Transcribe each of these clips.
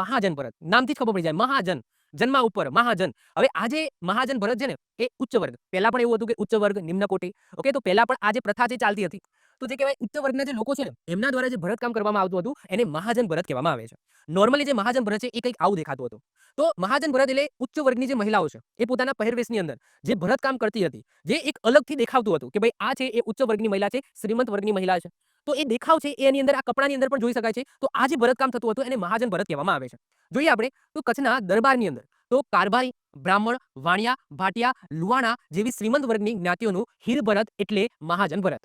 મહાજન ભરત. નામથી ખબર પડી જાય. મહાજન. જન્મા ઉપર. મહાજન. હવે આ જે મહાજન ભરત છે ને એ ઉચ્ચ વર્ગ. પહેલા પણ એવું હતું કે ઉચ્ચ વર્ગ, નિમ્ન કોટી. ઓકે તો પહેલા પણ આ જે પ્રથા જે ચાલતી હતી, તો જે કહેવાય ઉચ્ચ વર્ગના જે લોકો છે ને, એમના દ્વારા જે ભરતકામ કરવામાં આવતું હતું, એને મહાજન ભરત કહેવામાં આવે છે. નોર્મલી જે મહાજન ભરત છે એ કંઈક આવું દેખાતું હતું. તો મહાજન ભરત એટલે ઉચ્ચ વર્ગની જે મહિલાઓ છે, એ પોતાના પહેરવેશની અંદર જે ભરતકામ કરતી હતી, જે એક અલગથી દેખાવતું હતું કે ભાઈ આ છે એ ઉચ્ચ વર્ગની મહિલા છે, શ્રીમંત વર્ગની મહિલા છે. તો એ દેખાવ છે એની અંદર, આ કપડાની અંદર પણ જોઈ શકાય છે. તો આ જે ભરતકામ થતું હતું એને મહાજન ભરત કહેવામાં આવે છે. જોઈએ આપણે તો કચ્છના દરબારની અંદર તો કારભારી, બ્રાહ્મણ, વાણિયા, ભાટિયા લુવાણા જેવી શ્રીમંત વર્ગની જ્ઞાતિઓનું હીર એટલે મહાજન ભરત.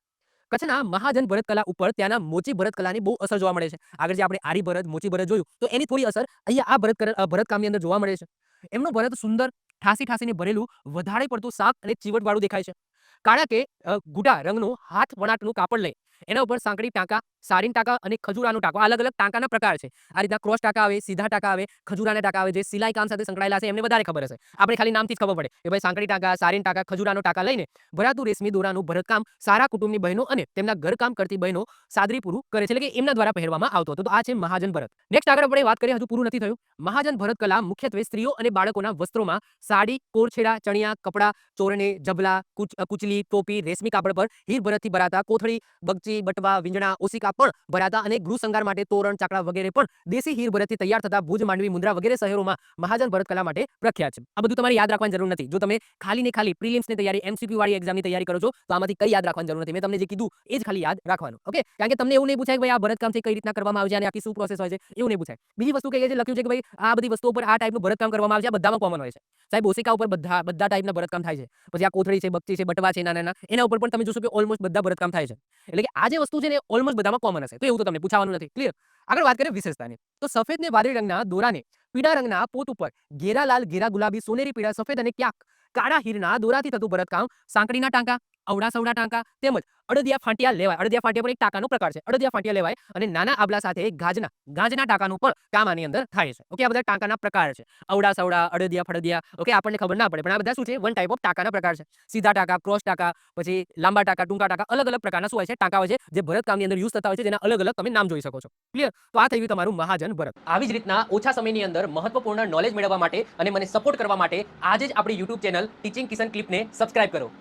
કચ્છના મહાજન ભરત કલા ઉપર ત્યાંના મોચી ભરત કલાની બહુ અસર જોવા મળે છે. આગળ જે આપણે આરી ભરત, મોચી ભરત જોયું, તો એની થોડી અસર અહીંયા આ ભરત ભરતકામની અંદર જોવા મળે છે. એમનું ભરત સુંદર, ઠાસી ઠાસીને ભરેલું, વધારે પડતું શાક અને ચીવટવાળું દેખાય છે. કારણ કે ગુડા રંગનું હાથ વણાટનું કાપડ લઈ એના ઉપર સાંકડી ટાંકા, સારીન ટાંકા અને ખજૂરાનું ટાંકો. અલગ અલગ ટાંકાના પ્રકાર છે. આ રીતના ક્રોસ ટાંકા આવે, સીધા ટાંકા આવે, ખજૂરાના ટાંકા આવે, જે સિલાઈ કામ સાથે સંકળાયેલા છે, એમને વધારે ખબર હશે. આપણે ખાલી નામથી જ ખબર પડે કે ભાઈ સાંકડી ટાંકા, સારીન ટાંકા, ખજૂરાનો ટાંકા લઈને ભરાતું રેશમી દોરાનું ભરતકામ સારા કુટુંબની બહેનો અને તેમના ઘરકામ કરતી બહેનો સાદરી પૂરું કરે છે. એટલે કે એમના દ્વારા પહેરવામાં આવતો હતો. તો આ છે મહાજન ભરત. નેક્સ્ટ આગળ આપણે વાત કરીએ, હજુ પૂરું નથી થયું. મહાજન ભરત કલા મુખ્યત્વે સ્ત્રીઓ અને બાળકોના વસ્ત્રોમાં સાડી, કોરછેડા, ચણિયા, કપડા, ચોરણે જબલા કુચ, કુચલી, ટોપી, રેશમી કાપડ પર હીર ભરતથી ભરાતા કોથળી બગચી બટવા, વીંજણા ઓસિકા પણ ભરાતા અને ગૃહ સંગાર માટે તોરણ, ચાકડા વગેરે પણ દેશી હીર ભરતથી તૈયાર થતા ભુજ, માંડવી મુંદ્રા વગેરે શહેરોમાં મહાજન ભરત કલા માટે પ્રખ્યાત છે. આ બધું તમારે યાદ રાખવાની જરૂર નથી. જો તમે ખાલી ને ખાલી પ્રિલિમ્સની તૈયારી એમસીક્યુ વાળી એક્ઝામની તૈયારી કરો છો, તો આમાંથી કઈ યાદ રાખવાની જરૂર નથી. મેં તમને જે કીધું એ જ ખાલી યાદ રાખવાનું. ઓકે? કારણ કે તમને એવું નહીં પૂછાય કે ભાઈ આ ભરતકામ છે કઈ રીતના કરવામાં આવે છે અને આખી શું પ્રોસેસ હોય છે. એવું નહીં પૂછાય. બીજી વસ્તુ કહીએ છે લખ્યું છે કે ભાઈ આ બધી વસ્તુઓ પર આ ટાઈપનું ભરતકામ કરવામાં આવે છે, આ બધામાં કોમન હોય છે. સાહેબ ઉપર બધા બધા ટાઈપના ભરતકામ થાય છે. પછી આ કોથળી છે બક્તી છે, બટવા છે, નાના એના ઉપર પણ તમે જોશો કે ઓલમોસ્ટ બધા ભરતકામ થાય છે. એટલે કે આ જે વસ્તુ છે ને ઓલમોસ્ટ બધામાં કોમન હશે. તો એવું તો તમને પૂછાવાનું નથી. ક્લિયર આગળ વાત કરીએ વિશેષતાની. તો સફેદ ને વાદળી રંગના દોરાને, પીળા રંગના પોત ઉપર ઘેરા લાલ, ઘેરા ગુલાબી, સોનેરી, પીળા, સફેદ અને ક્યાંક કાળા હીરના દોરાથી થતું ભરતકામ સાંકડીના ટાંકા અવડા સવડા ટાંકા તેમજ અડદિયા ફાંટિયા લેવાય. અડદિયા ફાંટિયા પણ એક ટાંકાનો પ્રકાર છે. અડદિયા ફાંટિયા લેવાય અને નાના આબલા સાથે ગાજના ગાજના ટાંકાનું પણ કામ આની અંદર થાય છે. ઓકે, આ બધા ટાંકાના પ્રકાર છે. અવડા સવડા અડદિયા, ફળદિયા, ઓકે, આપણને ખબર ના પડે, પણ આ બધા શું છે? વન ટાઈપ ઓફ ટાંકાના પ્રકાર છે. સીધા ટાંકા ક્રોસ ટાંકા, પછી લાંબા ટાંકા, ટૂંકા ટાંકા અલગ અલગ પ્રકારના શું હોય છે? ટાંકા હોય છે, જે ભરતકામની અંદર યુઝ થતા હોય છે, જેના અલગ અલગ તમે નામ જોઈ શકો છો. ક્લિયર તો આ થઈ ગયું તમારું મહાજન ભરત. આવી જ રીતના ઓછા સમયની અંદર મહત્વપૂર્ણ નોલેજ મેળવવા માટે અને મને સપોર્ટ કરવા માટે આજે જ આપણી યુટ્યુબ ચેનલ ટીચિંગ કિશન ક્લિપને સબસ્ક્રાઇબ કરો.